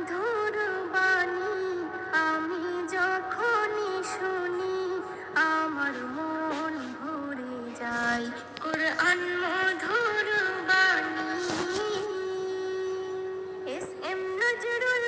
মধুর বাণী আমি যখনই শুনি, আমার মন ভরে যায়। কোরআন মধুর বাণী এস এম নজরুল